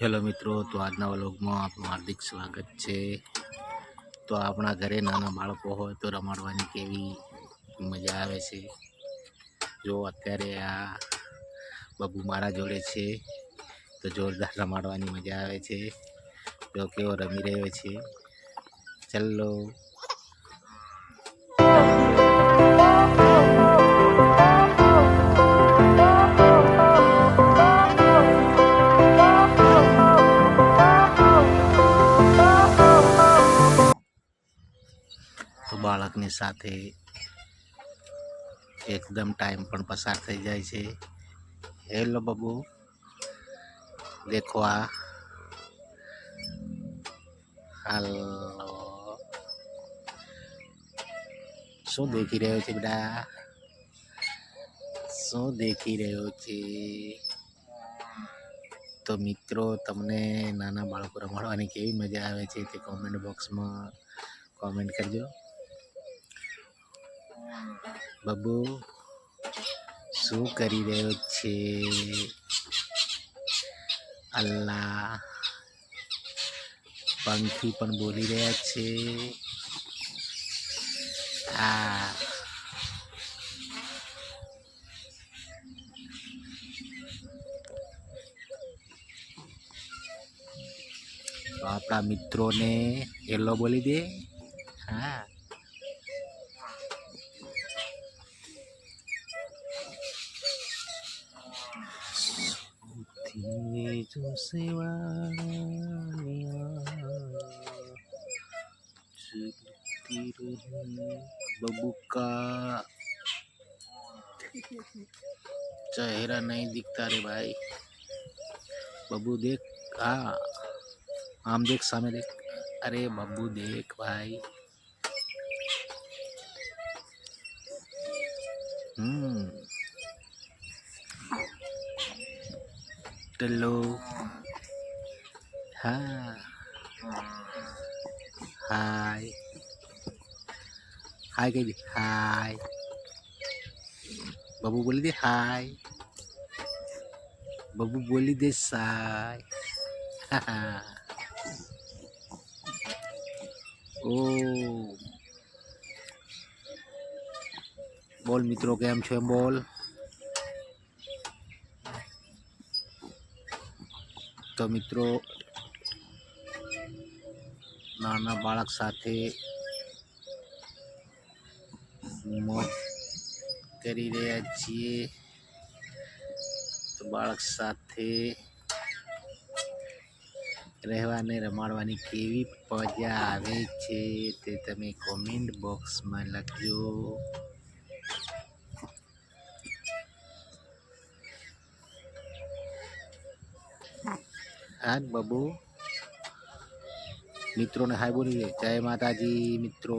Hello મિત્રો, તો આજના વ્લોગમાં આપનું હાર્દિક સ્વાગત છે. તો આપણા ઘરે નાના બાળકો હોય તો રમાડવાની કેવી મજા આવે છે? જો અત્યારે આ બબુ મારા જોડે છે, તો જોરદાર રમાડવાની મજા આવે છે. જો કેવો રમી રહ્યો છે? ચલો. તો સાથે એકદમ ટાઈમ પણ પસાર થઈ જાય છે. હેલો બબુ. દેખો આ. હાલો શું દેખી રહ્યો છે બેટા? શું દેખી રહ્યો છે? તો મિત્રો, તમને નાના બાળકો રમાડવાની કેવી મજા આવે છે તે કોમેન્ટ બોક્સમાં કોમેન્ટ કરજો. બબુ, શું કરી રહ્યો છે? અલ્લાહ પંખી પણ બોલી રહ્યા છે. આ, તો આપણા મિત્રોને એલો બોલી દે. હા. तुमसे बबू का चेहरा नहीं दिखता रे भाई। बबू देख हाँ आम देख सामने देख। अरे बब्बू देख भाई। हम्म। ચલો હા હાય હાય કહી દે હાય બબુ બોલી દે હાય બબુ બોલી દે સાય હા ઓ બોલ મિત્રો કેમ છે બોલ તો મિત્રો, નાના બાળક સાથે મોજ કરી રહ્યા છીએ. તો બાળક સાથે રહેવાને રમાડવાની કેવી મજા આવે છે તે તમે કોમેન્ટ બોક્સમાં લખજો. હા બબુ. મિત્રોને હાય બોલીએ. જય માતાજી મિત્રો.